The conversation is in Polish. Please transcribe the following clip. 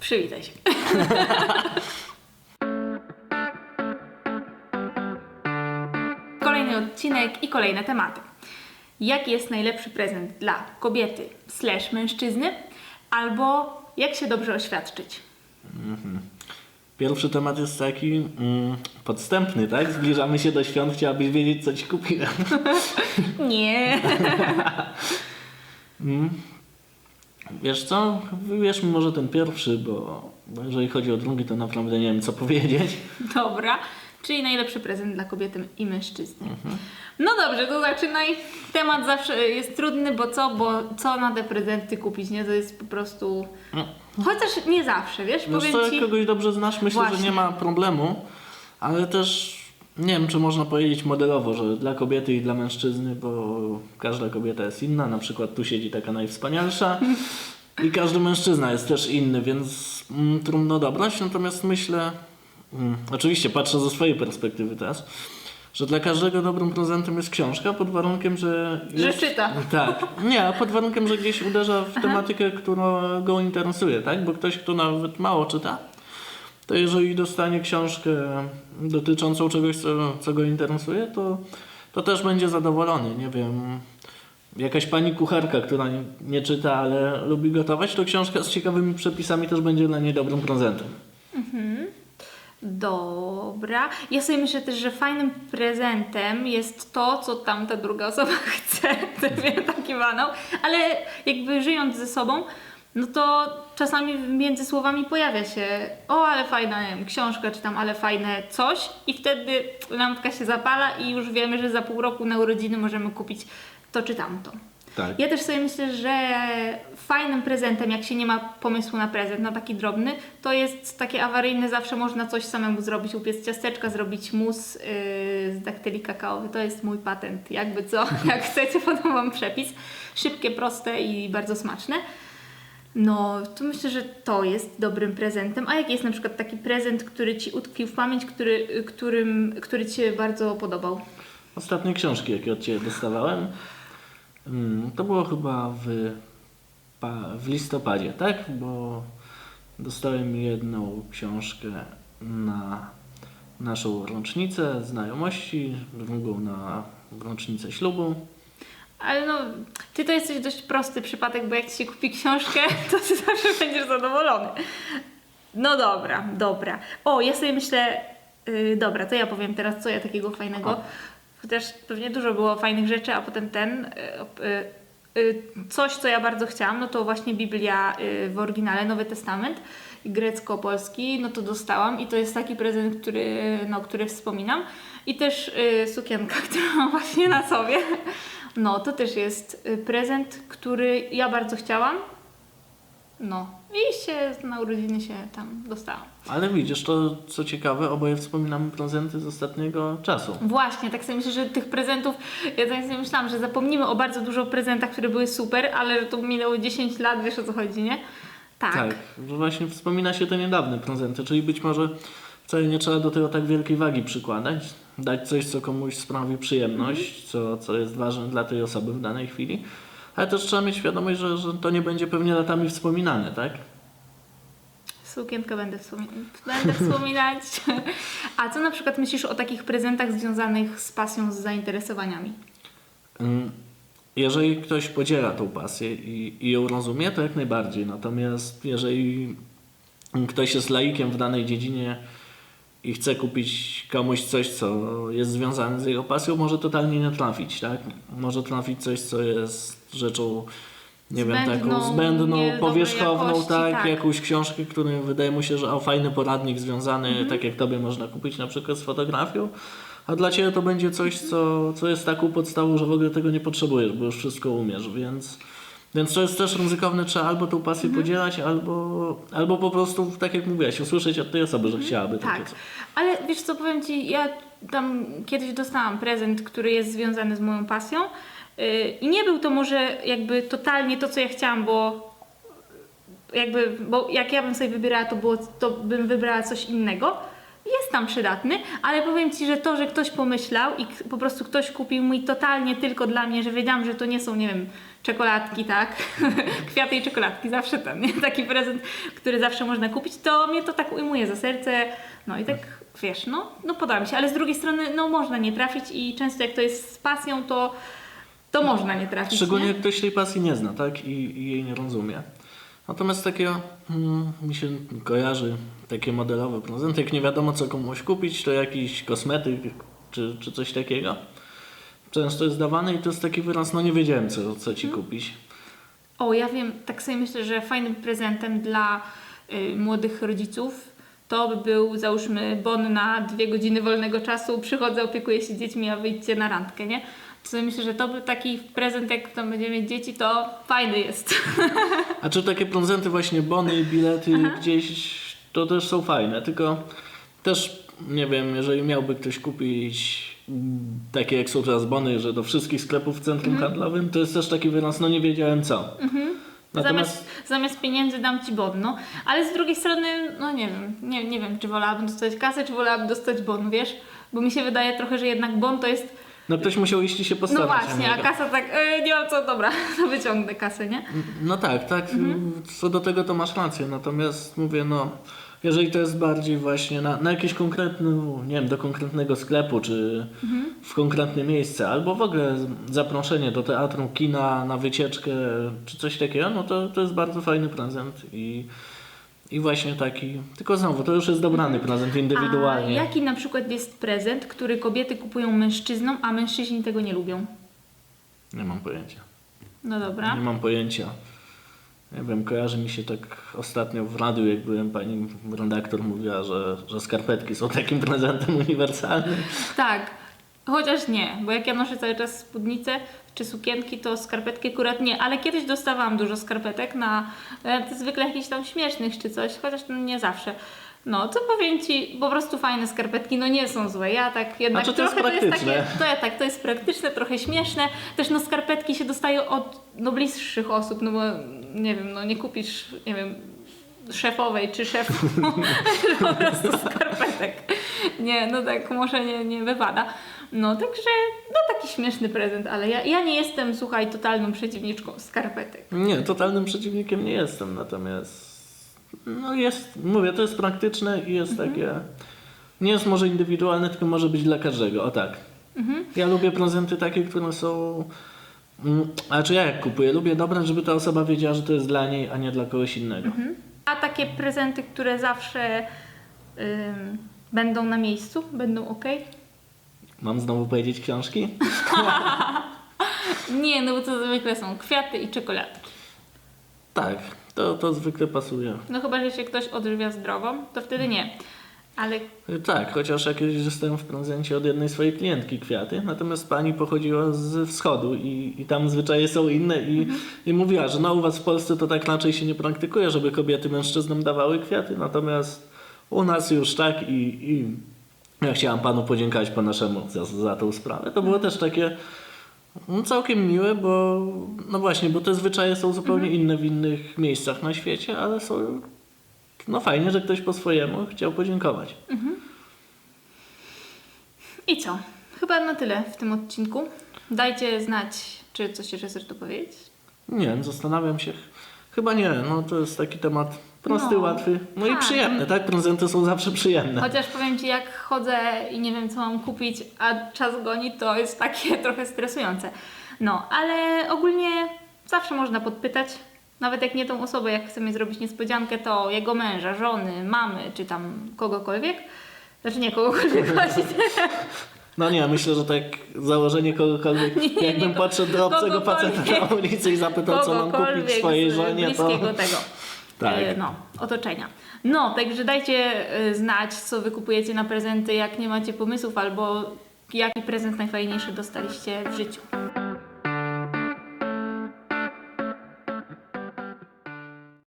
Przywitaj się. Kolejny odcinek i kolejne tematy. Jaki jest najlepszy prezent dla kobiety slash mężczyzny? Albo jak się dobrze oświadczyć? Pierwszy temat jest taki mm, podstępny, tak? Zbliżamy się do świąt, chciałabyś wiedzieć, co ci kupiłem. Nie. Wiesz co? Wybierzmy może ten pierwszy, bo, jeżeli chodzi o drugi, to naprawdę nie wiem, co powiedzieć. Dobra. Czyli najlepszy prezent dla kobiety i mężczyzny. No dobrze, to zaczynaj. Temat zawsze jest trudny, bo co? Bo co na te prezenty kupić, nie? To jest po prostu... No. Chociaż nie zawsze, wiesz? Wiesz Powiem co, jak ci... kogoś dobrze znasz, myślę, Właśnie. że nie ma problemu, ale też nie wiem, czy można powiedzieć modelowo, że dla kobiety i dla mężczyzny, bo każda kobieta jest inna, na przykład tu siedzi taka najwspanialsza i każdy mężczyzna jest też inny, więc mm, trudno dobrać, natomiast myślę, mm, oczywiście patrzę ze swojej perspektywy teraz, że dla każdego dobrym prezentem jest książka, pod warunkiem, że... Że jest- czyta. Tak. Nie, a pod warunkiem, że gdzieś uderza w tematykę, która go interesuje, tak? Bo ktoś, kto nawet mało czyta, to jeżeli dostanie książkę dotyczącą czegoś, co, co go interesuje, to, to też będzie zadowolony. Nie wiem, jakaś pani kucharka, która nie, nie czyta, ale lubi gotować, to książka z ciekawymi przepisami też będzie dla niej dobrym prezentem. Dobra. Ja sobie myślę też, że fajnym prezentem jest to, co tamta druga osoba chce. Wiem, taki. Ale jakby żyjąc ze sobą, no to czasami między słowami pojawia się o, ale fajna, nie wiem, książka, czy tam, ale fajne coś i wtedy lampka się zapala i już wiemy, że za pół roku na urodziny możemy kupić to czy tamto. Tak. Ja też sobie myślę, że fajnym prezentem, jak się nie ma pomysłu na prezent, na taki drobny, to jest takie awaryjne, zawsze można coś samemu zrobić, upiec ciasteczka, zrobić mus yy, z daktyli kakaowy. To jest mój patent, jakby co, jak chcecie, podam Wam przepis. Szybkie, proste i bardzo smaczne. No, to myślę, że to jest dobrym prezentem. A jaki jest na przykład taki prezent, który Ci utkwił w pamięć, który, którym, który Ci się bardzo podobał? Ostatnie książki, jakie od Ciebie dostawałem, mm, to było chyba w, w listopadzie, tak? Bo dostałem jedną książkę na naszą rocznicę znajomości, drugą na rocznicę ślubu. Ale no, ty to jesteś dość prosty przypadek, bo jak ci się kupi książkę, to ty zawsze będziesz zadowolony. No dobra, dobra. O, ja sobie myślę, yy, dobra, to ja powiem teraz, co ja takiego fajnego. O. Chociaż pewnie dużo było fajnych rzeczy, a potem ten. Yy, yy, coś, co ja bardzo chciałam, no to właśnie Biblia yy, w oryginale, Nowy Testament, grecko-polski, no to dostałam i to jest taki prezent, który, no, który wspominam. I też yy, sukienka, którą mam właśnie na sobie. No, to też jest y, prezent, który ja bardzo chciałam. No, i się na urodziny się tam dostałam. Ale widzisz, to co ciekawe, oboje wspominamy prezenty z ostatniego czasu. Właśnie, tak sobie myślę, że tych prezentów, ja tak sobie myślałam, że zapomnimy o bardzo dużo prezentach, które były super, ale że to minęło 10 lat, wiesz o co chodzi, nie? Tak. Tak, właśnie wspomina się te niedawne prezenty, czyli być może wcale nie trzeba do tego tak wielkiej wagi przykładać, dać coś, co komuś sprawi przyjemność, co, co jest ważne dla tej osoby w danej chwili, ale też trzeba mieć świadomość, że, że to nie będzie pewnie latami wspominane, tak? Sukienkę będę, wspomi- będę wspominać. A co na przykład myślisz o takich prezentach związanych z pasją, z zainteresowaniami? Mm, Jeżeli ktoś podziela tą pasję i, i ją rozumie, to jak najbardziej. Natomiast jeżeli ktoś jest laikiem w danej dziedzinie i chce kupić komuś coś, co jest związane z jego pasją, może totalnie nie trafić, tak? Może trafić coś, co jest rzeczą, nie wiem, Zbędną, taką zbędną, powierzchowną, jakości, tak? tak. Jakąś książkę, której wydaje mu się, że o, fajny poradnik związany, Mhm. tak jak tobie można kupić na przykład z fotografią, a dla Ciebie to będzie coś, co, co jest taką podstawą, że w ogóle tego nie potrzebujesz, bo już wszystko umiesz, więc, więc to jest też ryzykowne, trzeba albo tą pasję Mhm. podzielać, albo, albo po prostu, tak jak mówiłaś, usłyszeć od tej osoby, że chciałaby takie Tak, coś. ale wiesz co, powiem Ci, ja tam kiedyś dostałam prezent, który jest związany z moją pasją yy, i nie był to może jakby totalnie to, co ja chciałam, bo jakby, bo jak ja bym sobie wybierała, to, było, to bym wybrała coś innego. Jest tam przydatny, ale powiem Ci, że to, że ktoś pomyślał i po prostu ktoś kupił mi totalnie tylko dla mnie, że wiedziałam, że to nie są, nie wiem, czekoladki, tak? Kwiaty i czekoladki, zawsze ten, nie? Taki prezent, który zawsze można kupić, to mnie to tak ujmuje za serce, no i tak, wiesz, no, no podoba mi się, ale z drugiej strony, no można nie trafić i często jak to jest z pasją, to, to można nie trafić, Szczególnie nie? ktoś tej pasji nie zna, tak? I, i jej nie rozumie. Natomiast takiego mm, mi się kojarzy takie modelowe prezenty, jak nie wiadomo co komuś kupić, to jakiś kosmetyk czy, czy coś takiego. Często jest dawany i to jest taki wyraz, no nie wiedziałem co, co ci kupić. O, ja wiem, tak sobie myślę, że fajnym prezentem dla y, młodych rodziców to by był, załóżmy, bon na dwie godziny wolnego czasu, przychodzę, opiekuję się dziećmi, a wyjdźcie na randkę, nie? To myślę, że to by taki prezent, jak tam będziemy mieć dzieci, to fajny jest. A czy takie prezenty właśnie bony i bilety gdzieś, to też są fajne, tylko też nie wiem, jeżeli miałby ktoś kupić takie jak są teraz bony, że do wszystkich sklepów w centrum handlowym, to jest też taki wyraz, no nie wiedziałem co. Natomiast Zamiast, zamiast pieniędzy dam ci bon, no. Ale z drugiej strony, no nie wiem, nie, nie wiem, czy wolałabym dostać kasę, czy wolałabym dostać bon, wiesz? Bo mi się wydaje trochę, że jednak bon to jest no ktoś musiał iść i się No postarać. o właśnie, a kasa tak, e, nie mam co, dobra, to wyciągnę kasę, nie? No tak, tak. Mhm. Co do tego to masz rację. Natomiast mówię, no, jeżeli to jest bardziej właśnie na, na jakiś konkretny, nie wiem, do konkretnego sklepu, czy Mhm. w konkretne miejsce, albo w ogóle zaproszenie do teatru, kina, na wycieczkę, czy coś takiego, no to, to jest bardzo fajny prezent i, i właśnie taki. Tylko znowu, to już jest dobrany prezent indywidualnie. Mhm. A jaki na przykład jest prezent, który kobiety kupują mężczyznom, a mężczyźni tego nie lubią? Nie mam pojęcia. No dobra. Nie mam pojęcia. Nie wiem, kojarzy mi się tak ostatnio w radiu, jak byłem, pani redaktor mówiła, że, że skarpetki są takim prezentem uniwersalnym. Tak, chociaż nie, bo jak ja noszę cały czas spódnicę czy sukienki, to skarpetki akurat nie, ale kiedyś dostawałam dużo skarpetek na e, zwykle jakichś tam śmiesznych czy coś, chociaż nie zawsze. No, co powiem Ci, po prostu fajne skarpetki, no nie są złe. Ja tak jednak to jest trochę to jest takie, to ja tak, to jest praktyczne, trochę śmieszne. Też no skarpetki się dostają od no, bliższych osób, no bo nie wiem, no nie kupisz, nie wiem, szefowej czy szefu po prostu skarpetek. Nie, no tak może nie, nie wypada. No także, no taki śmieszny prezent, ale ja, ja nie jestem, słuchaj, totalną przeciwniczką skarpetek. Nie, totalnym przeciwnikiem nie jestem, natomiast no jest, mówię, to jest praktyczne i jest takie, nie jest może indywidualne, tylko może być dla każdego, o tak. Ja lubię prezenty takie, które są, mm, a czy ja jak kupuję, lubię dobrać, żeby ta osoba wiedziała, że to jest dla niej, a nie dla kogoś innego. A takie prezenty, które zawsze ym, będą na miejscu, będą ok? Mam znowu powiedzieć książki? Nie, no bo to zwykle są kwiaty i czekoladki. Tak, to, to zwykle pasuje. No chyba, że się ktoś odżywia zdrowo, to wtedy nie. Ale Tak, chociaż jakieś dostałem w prezencie od jednej swojej klientki kwiaty, natomiast pani pochodziła z wschodu i, i tam zwyczaje są inne i, i mówiła, że no u was w Polsce to tak raczej się nie praktykuje, żeby kobiety mężczyznom dawały kwiaty, natomiast u nas już tak i, i ja chciałam panu podziękować po naszemu za, za tą sprawę. To było też takie no, całkiem miłe, bo no właśnie, bo te zwyczaje są zupełnie inne w innych miejscach na świecie, ale są no fajnie, że ktoś po swojemu chciał podziękować. i co? Chyba na tyle w tym odcinku. Dajcie znać, czy coś jeszcze chcesz tu powiedzieć. Nie zastanawiam się. Chyba nie, no to jest taki temat prosty, No, łatwy, no i tak. przyjemny, tak? Prezenty są zawsze przyjemne. Chociaż powiem Ci, jak chodzę i nie wiem, co mam kupić, a czas goni, to jest takie trochę stresujące. No, ale ogólnie zawsze można podpytać. Nawet jak nie tą osobę, jak chcemy zrobić niespodziankę, to jego męża, żony, mamy, czy tam kogokolwiek. Znaczy nie kogokolwiek właśnie. No nie, myślę, że tak założenie kogokolwiek, Nie, nie, jakbym nie, podszedł do obcego faceta na ulicy i zapytał, co mam kupić swojej żonie, to... tego. Tak. e, No, otoczenia. No, także dajcie e, znać, co wy kupujecie na prezenty, jak nie macie pomysłów, albo jaki prezent najfajniejszy dostaliście w życiu.